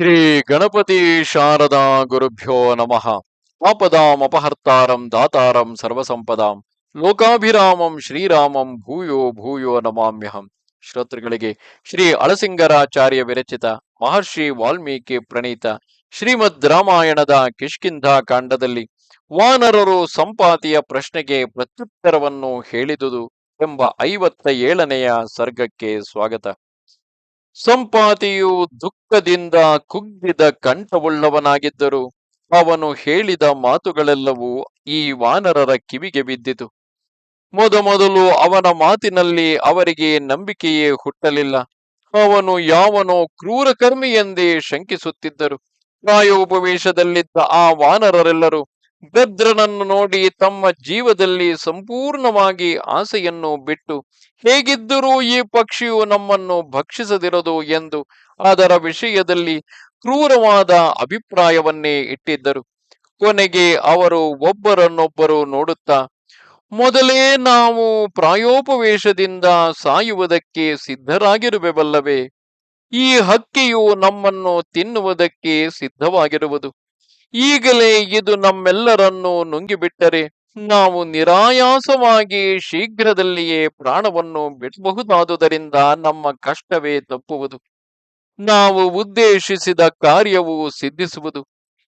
ಶ್ರೀ ಗಣಪತಿ ಶಾರದಾ ಗುರುಭ್ಯೋ ನಮಃ. ಆಪದಾಂ ಅಪಹರ್ತಾರಂ ದಾತಾರಂ ಸರ್ವಸಂಪದಾಂ. ಲೋಕಾಭಿರಾಮಂ ಶ್ರೀರಾಮಂ ಭೂಯೋ ಭೂಯೋ ನಮಾಮ್ಯಹಂ. ಶ್ರೋತೃಗಳಿಗೆ ಶ್ರೀ ಅಳಸಿಂಗರಾಚಾರ್ಯ ವಿರಚಿತ ಮಹರ್ಷಿ ವಾಲ್ಮೀಕಿ ಪ್ರಣೀತ ಶ್ರೀಮದ್ ರಾಮಾಯಣದ ಕಿಷ್ಕಿಂಧ ಕಾಂಡದಲ್ಲಿ ವಾನರರು ಸಂಪಾತಿಯ ಪ್ರಶ್ನೆಗೆ ಪ್ರತ್ಯುತ್ತರವನ್ನು ಹೇಳಿದುದು ಎಂಬ ಐವತ್ತ ಏಳನೆಯ ಸರ್ಗಕ್ಕೆ ಸ್ವಾಗತ. ಸಂಪಾತಿಯು ದುಃಖದಿಂದ ಕುಗ್ಗಿದ ಕಂಠವುಳ್ಳವನಾಗಿದ್ದರು. ಅವನು ಹೇಳಿದ ಮಾತುಗಳೆಲ್ಲವೂ ಈ ವಾನರರ ಕಿವಿಗೆ ಬಿದ್ದಿತು. ಮೊದಮೊದಲು ಅವನ ಮಾತಿನಲ್ಲಿ ಅವರಿಗೆ ನಂಬಿಕೆಯೇ ಹುಟ್ಟಲಿಲ್ಲ. ಅವನು ಯಾವನೋ ಕ್ರೂರಕರ್ಮಿ ಎಂದೇ ಶಂಕಿಸುತ್ತಿದ್ದರು. ಪ್ರಾಯೋಪವೇಶದಲ್ಲಿದ್ದ ಆ ವಾನರರೆಲ್ಲರೂ ಗದ್ರನನ್ನು ನೋಡಿ ತಮ್ಮ ಜೀವದಲ್ಲಿ ಸಂಪೂರ್ಣವಾಗಿ ಆಸೆಯನ್ನು ಬಿಟ್ಟು, ಹೇಗಿದ್ದರೂ ಈ ಪಕ್ಷಿಯು ನಮ್ಮನ್ನು ಭಕ್ಷಿಸದಿರದು ಎಂದು ಅದರ ವಿಷಯದಲ್ಲಿ ಕ್ರೂರವಾದ ಅಭಿಪ್ರಾಯವನ್ನೇ ಇಟ್ಟಿದ್ದರು. ಕೊನೆಗೆ ಅವರು ಒಬ್ಬರನ್ನೊಬ್ಬರು ನೋಡುತ್ತಾ, ಮೊದಲೇ ನಾವು ಪ್ರಾಯೋಪವೇಶದಿಂದ ಸಾಯುವುದಕ್ಕೆ ಸಿದ್ಧರಾಗಿರುವೆವಲ್ಲವೇ, ಈ ಹಕ್ಕಿಯು ನಮ್ಮನ್ನು ತಿನ್ನುವುದಕ್ಕೆ ಸಿದ್ಧವಾಗಿರುವುದು. ಈಗಲೇ ಇದು ನಮ್ಮೆಲ್ಲರನ್ನು ನುಂಗಿಬಿಟ್ಟರೆ ನಾವು ನಿರಾಯಾಸವಾಗಿ ಶೀಘ್ರದಲ್ಲಿಯೇ ಪ್ರಾಣವನ್ನು ಬಿಡಬಹುದಾದುದರಿಂದ ನಮ್ಮ ಕಷ್ಟವೇ ತಪ್ಪುವುದು. ನಾವು ಉದ್ದೇಶಿಸಿದ ಕಾರ್ಯವು ಸಿದ್ಧಿಸುವುದು.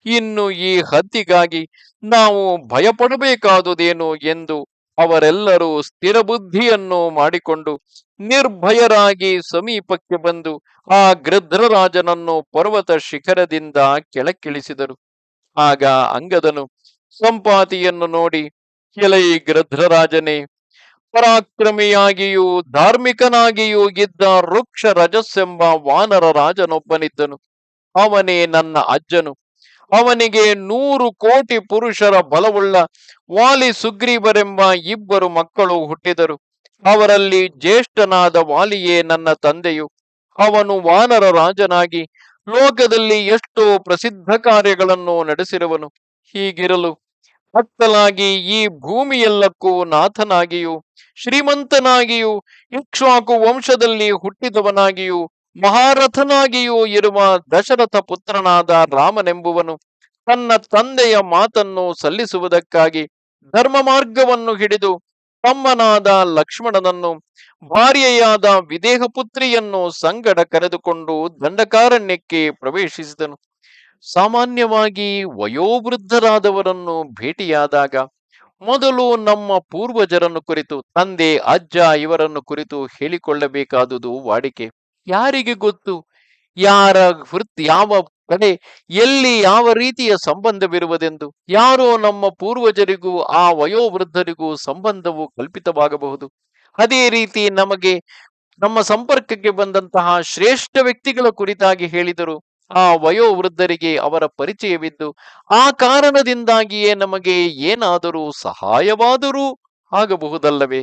ಇನ್ನು ಈ ಹತ್ತಿಗಾಗಿ ನಾವು ಭಯಪಡಬೇಕಾದುದೇನು ಎಂದು ಅವರೆಲ್ಲರೂ ಸ್ಥಿರ ಬುದ್ಧಿಯನ್ನು ಮಾಡಿಕೊಂಡು ನಿರ್ಭಯರಾಗಿ ಸಮೀಪಕ್ಕೆ ಬಂದು ಆ ಗೃಧ್ರರಾಜನನ್ನು ಪರ್ವತ ಶಿಖರದಿಂದ ಕೆಳಕ್ಕಿಳಿಸಿದರು. ಆಗ ಅಂಗದನು ಸಂಪಾತಿಯನ್ನು ನೋಡಿ ಕೆಲೈ ಗೃಧ್ರರಾಜನೇ, ಪರಾಕ್ರಮಿಯಾಗಿಯೂ ಧಾರ್ಮಿಕನಾಗಿಯೂ ಇದ್ದ ವೃಕ್ಷ ರಜಸ್ಸೆಂಬ ವಾನರ ರಾಜನೊಬ್ಬನಿದ್ದನು. ಅವನೇ ನನ್ನ ಅಜ್ಜನು. ಅವನಿಗೆ ನೂರು ಕೋಟಿ ಪುರುಷರ ಬಲವುಳ್ಳ ವಾಲಿ ಸುಗ್ರೀವರೆಂಬ ಇಬ್ಬರು ಮಕ್ಕಳು ಹುಟ್ಟಿದರು. ಅವರಲ್ಲಿ ಜ್ಯೇಷ್ಠನಾದ ವಾಲಿಯೇ ನನ್ನ ತಂದೆಯು. ಅವನು ವಾನರ ರಾಜನಾಗಿ ಲೋಕದಲ್ಲಿ ಎಷ್ಟೋ ಪ್ರಸಿದ್ಧ ಕಾರ್ಯಗಳನ್ನು ನಡೆಸಿರುವನು. ಹೀಗಿರಲು ಭಕ್ತನಾಗಿ ಈ ಭೂಮಿಯೆಲ್ಲಕ್ಕೂ ನಾಥನಾಗಿಯೂ, ಶ್ರೀಮಂತನಾಗಿಯೂ, ಇಕ್ಷ್ವಾಕು ವಂಶದಲ್ಲಿ ಹುಟ್ಟಿದವನಾಗಿಯೂ, ಮಹಾರಥನಾಗಿಯೂ ಇರುವ ದಶರಥ ಪುತ್ರನಾದ ರಾಮನೆಂಬುವನು ತನ್ನ ತಂದೆಯ ಮಾತನ್ನು ಸಲ್ಲಿಸುವುದಕ್ಕಾಗಿ ಧರ್ಮ ಮಾರ್ಗವನ್ನು ಹಿಡಿದು ತಮ್ಮನಾದ ಲಕ್ಷ್ಮಣನನ್ನು, ಭಾರ್ಯೆಯಾದ ವಿದೇಹ ಪುತ್ರಿಯನ್ನು ಸಂಗಡ ಕರೆದುಕೊಂಡು ದಂಡಕಾರಣ್ಯಕ್ಕೆ ಪ್ರವೇಶಿಸಿದನು. ಸಾಮಾನ್ಯವಾಗಿ ವಯೋವೃದ್ಧರಾದವರನ್ನು ಭೇಟಿಯಾದಾಗ, ಮೊದಲು ನಮ್ಮ ಪೂರ್ವಜರನ್ನು ಕುರಿತು, ತಂದೆ, ಅಜ್ಜ ಇವರನ್ನು ಕುರಿತು ಹೇಳಿಕೊಳ್ಳಬೇಕಾದುದು ವಾಡಿಕೆ. ಯಾರಿಗೆ ಗೊತ್ತು? ಯಾರ ವೃತ್ತಿ ಯಾವ ಕಡೆ ಎಲ್ಲಿ ಯಾವ ರೀತಿಯ ಸಂಬಂಧವಿರುವುದೆಂದು, ಯಾರೋ ನಮ್ಮ ಪೂರ್ವಜರಿಗೂ ಆ ವಯೋವೃದ್ಧರಿಗೂ ಸಂಬಂಧವು ಕಲ್ಪಿತವಾಗಬಹುದು. ಅದೇ ರೀತಿ ನಮಗೆ ನಮ್ಮ ಸಂಪರ್ಕಕ್ಕೆ ಬಂದಂತಹ ಶ್ರೇಷ್ಠ ವ್ಯಕ್ತಿಗಳ ಕುರಿತಾಗಿ ಹೇಳಿದರು. ಆ ವಯೋವೃದ್ಧರಿಗೆ ಅವರ ಪರಿಚಯವಿದ್ದು, ಆ ಕಾರಣದಿಂದಾಗಿಯೇ ನಮಗೆ ಏನಾದರೂ ಸಹಾಯವಾದರೂ ಆಗಬಹುದಲ್ಲವೇ?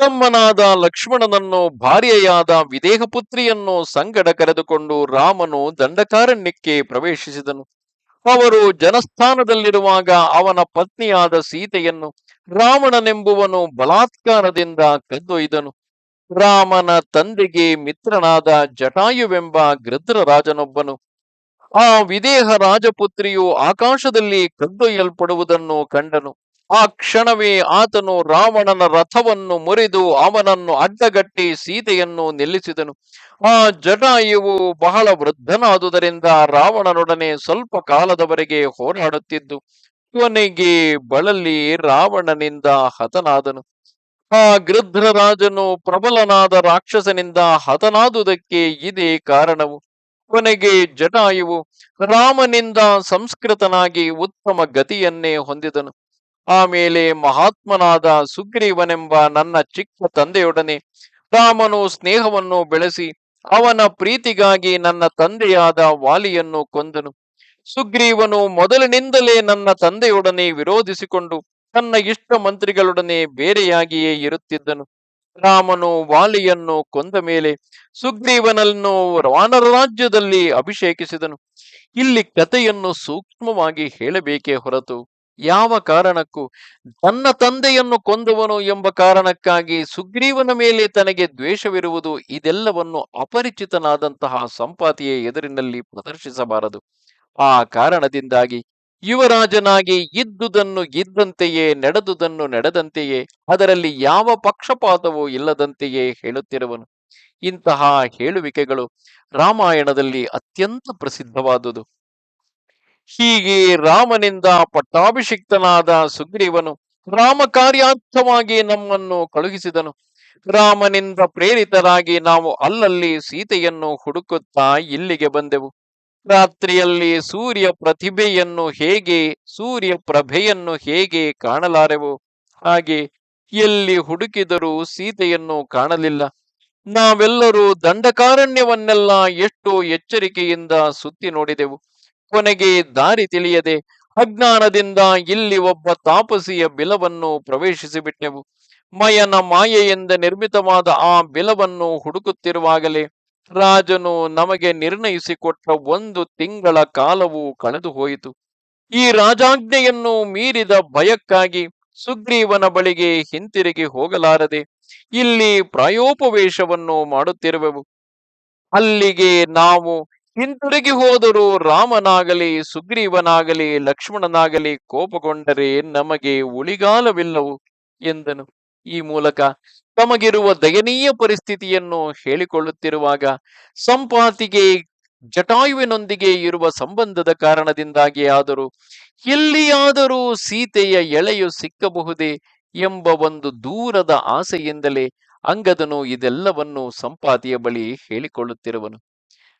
ತಮ್ಮನಾದ ಲಕ್ಷ್ಮಣನನ್ನು, ಭಾರ್ಯೆಯಾದ ವಿದೇಹ ಪುತ್ರಿಯನ್ನು ಸಂಗಡ ಕರೆದುಕೊಂಡು ರಾಮನು ದಂಡಕಾರಣ್ಯಕ್ಕೆ ಪ್ರವೇಶಿಸಿದನು. ಅವರು ಜನಸ್ಥಾನದಲ್ಲಿರುವಾಗ ಅವನ ಪತ್ನಿಯಾದ ಸೀತೆಯನ್ನು ರಾವಣನೆಂಬುವನು ಬಲಾತ್ಕಾರದಿಂದ ಕದ್ದೊಯ್ದನು. ರಾಮನ ತಂದೆಗೆ ಮಿತ್ರನಾದ ಜಟಾಯುವೆಂಬ ಗೃದ್ರರಾಜನೊಬ್ಬನು. ಆ ವಿದೇಹ ರಾಜಪುತ್ರಿಯು ಆಕಾಶದಲ್ಲಿ ಕದ್ದೊಯ್ಯಲ್ಪಡುವುದನ್ನು ಕಂಡನು. ಆ ಕ್ಷಣವೇ ಆತನು ರಾವಣನ ರಥವನ್ನು ಮುರಿದು ಅವನನ್ನು ಅಡ್ಡಗಟ್ಟಿ ಸೀತೆಯನ್ನು ನಿಲ್ಲಿಸಿದನು. ಆ ಜಟಾಯುವು ಬಹಳ ವೃದ್ಧನಾದುದರಿಂದ ರಾವಣನೊಡನೆ ಸ್ವಲ್ಪ ಕಾಲದವರೆಗೆ ಹೋರಾಡುತ್ತಿದ್ದು, ಕೊನೆಗೆ ಬಳಲಿ ರಾವಣನಿಂದ ಹತನಾದನು. ಆ ಗೃಧ್ರರಾಜನು ಪ್ರಬಲನಾದ ರಾಕ್ಷಸನಿಂದ ಹತನಾದುದಕ್ಕೆ ಇದೇ ಕಾರಣವು. ಕೊನೆಗೆ ಜಟಾಯುವು ರಾಮನಿಂದ ಸಂಸ್ಕೃತನಾಗಿ ಉತ್ತಮ ಗತಿಯನ್ನೇ ಹೊಂದಿದನು. ಆಮೇಲೆ ಮಹಾತ್ಮನಾದ ಸುಗ್ರೀವನೆಂಬ ನನ್ನ ಚಿಕ್ಕ ತಂದೆಯೊಡನೆ ರಾಮನು ಸ್ನೇಹವನ್ನು ಬೆಳೆಸಿ ಅವನ ಪ್ರೀತಿಗಾಗಿ ನನ್ನ ತಂದೆಯಾದ ವಾಲಿಯನ್ನು ಕೊಂದನು. ಸುಗ್ರೀವನು ಮೊದಲಿನಿಂದಲೇ ನನ್ನ ತಂದೆಯೊಡನೆ ವಿರೋಧಿಸಿಕೊಂಡು ತನ್ನ ಇಷ್ಟ ಮಂತ್ರಿಗಳೊಡನೆ ಬೇರೆಯಾಗಿಯೇ ಇರುತ್ತಿದ್ದನು. ರಾಮನು ವಾಲಿಯನ್ನು ಕೊಂದ ಮೇಲೆ ಸುಗ್ರೀವನನ್ನು ವಾನರ ರಾಜ್ಯದಲ್ಲಿ ಅಭಿಷೇಕಿಸಿದನು. ಇಲ್ಲಿ ಕಥೆಯನ್ನು ಸೂಕ್ಷ್ಮವಾಗಿ ಹೇಳಬೇಕೇ ಹೊರತು ಯಾವ ಕಾರಣಕ್ಕೂ ತನ್ನ ತಂದೆಯನ್ನು ಕೊಂದವನು ಎಂಬ ಕಾರಣಕ್ಕಾಗಿ ಸುಗ್ರೀವನ ಮೇಲೆ ತನಗೆ ದ್ವೇಷವಿರುವುದು ಇದೆಲ್ಲವನ್ನು ಅಪರಿಚಿತನಾದಂತಹ ಸಂಪಾತಿಯ ಎದುರಿನಲ್ಲಿ ಪ್ರದರ್ಶಿಸಬಾರದು. ಆ ಕಾರಣದಿಂದಾಗಿ ಯುವರಾಜನಾಗಿ ಇದ್ದುದನ್ನು ಇದ್ದಂತೆಯೇ ನಡೆದುದನ್ನು ನಡೆದಂತೆಯೇ ಅದರಲ್ಲಿ ಯಾವ ಪಕ್ಷಪಾತವೂ ಇಲ್ಲದಂತೆಯೇ ಹೇಳುತ್ತಿರುವನು. ಇಂತಹ ಹೇಳುವಿಕೆಗಳು ರಾಮಾಯಣದಲ್ಲಿ ಅತ್ಯಂತ ಪ್ರಸಿದ್ಧವಾದುದು. ಹೀಗೆ ರಾಮನಿಂದ ಪಟ್ಟಾಭಿಷಿಕ್ತನಾದ ಸುಗ್ರೀವನು ರಾಮ ಕಾರ್ಯಾರ್ಥವಾಗಿ ನಮ್ಮನ್ನು ಕಳುಹಿಸಿದನು. ರಾಮನಿಂದ ಪ್ರೇರಿತರಾಗಿ ನಾವು ಅಲ್ಲಲ್ಲಿ ಸೀತೆಯನ್ನು ಹುಡುಕುತ್ತಾ ಇಲ್ಲಿಗೆ ಬಂದೆವು. ರಾತ್ರಿಯಲ್ಲಿ ಸೂರ್ಯ ಪ್ರತಿಭೆಯನ್ನು ಹೇಗೆ, ಸೂರ್ಯ ಪ್ರಭೆಯನ್ನು ಹೇಗೆ ಕಾಣಲಾರೆವು? ಹಾಗೆ ಎಲ್ಲಿ ಹುಡುಕಿದರೂ ಸೀತೆಯನ್ನು ಕಾಣಲಿಲ್ಲ. ನಾವೆಲ್ಲರೂ ದಂಡಕಾರಣ್ಯವನ್ನೆಲ್ಲ ಎಷ್ಟು ಎಚ್ಚರಿಕೆಯಿಂದ ಸುತ್ತಿ ನೋಡಿದೆವು. ಕೊನೆಗೆ ದಾರಿ ತಿಳಿಯದೆ ಅಜ್ಞಾನದಿಂದ ಇಲ್ಲಿ ಒಬ್ಬ ತಾಪಸಿಯ ಬಿಲವನ್ನು ಪ್ರವೇಶಿಸಿಬಿಟ್ಟೆವು. ಮಯನ ಮಾಯೆಯಿಂದ ನಿರ್ಮಿತವಾದ ಆ ಬಿಲವನ್ನು ಹುಡುಕುತ್ತಿರುವಾಗಲೇ ರಾಜನು ನಮಗೆ ನಿರ್ಣಯಿಸಿಕೊಟ್ಟ ಒಂದು ತಿಂಗಳ ಕಾಲವು ಕಳೆದು ಹೋಯಿತು. ಈ ರಾಜಾಜ್ಞೆಯನ್ನು ಮೀರಿದ ಭಯಕ್ಕಾಗಿ ಸುಗ್ರೀವನ ಬಳಿಗೆ ಹಿಂತಿರುಗಿ ಹೋಗಲಾರದೆ ಇಲ್ಲಿ ಪ್ರಾಯೋಪವೇಶವನ್ನು ಮಾಡುತ್ತಿರುವೆವು. ಅಲ್ಲಿಗೆ ನಾವು ಹಿಂತಿರುಗಿ ಹೋದರೂ ರಾಮನಾಗಲಿ, ಸುಗ್ರೀವನಾಗಲಿ, ಲಕ್ಷ್ಮಣನಾಗಲಿ ಕೋಪಗೊಂಡರೆ ನಮಗೆ ಉಳಿಗಾಲವಿಲ್ಲವು ಎಂದನು. ಈ ಮೂಲಕ ತಮಗಿರುವ ದಯನೀಯ ಪರಿಸ್ಥಿತಿಯನ್ನು ಹೇಳಿಕೊಳ್ಳುತ್ತಿರುವಾಗ ಸಂಪಾತಿಗೆ ಜಟಾಯುವಿನೊಂದಿಗೆ ಇರುವ ಸಂಬಂಧದ ಕಾರಣದಿಂದಾಗಿ ಆದರೂ ಎಲ್ಲಿಯಾದರೂ ಸೀತೆಯ ಎಳೆಯು ಸಿಕ್ಕಬಹುದೇ ಎಂಬ ಒಂದು ದೂರದ ಆಸೆಯಿಂದಲೇ ಅಂಗದನು ಇದೆಲ್ಲವನ್ನು ಸಂಪಾತಿಯ ಬಳಿ ಹೇಳಿಕೊಳ್ಳುತ್ತಿರುವನು.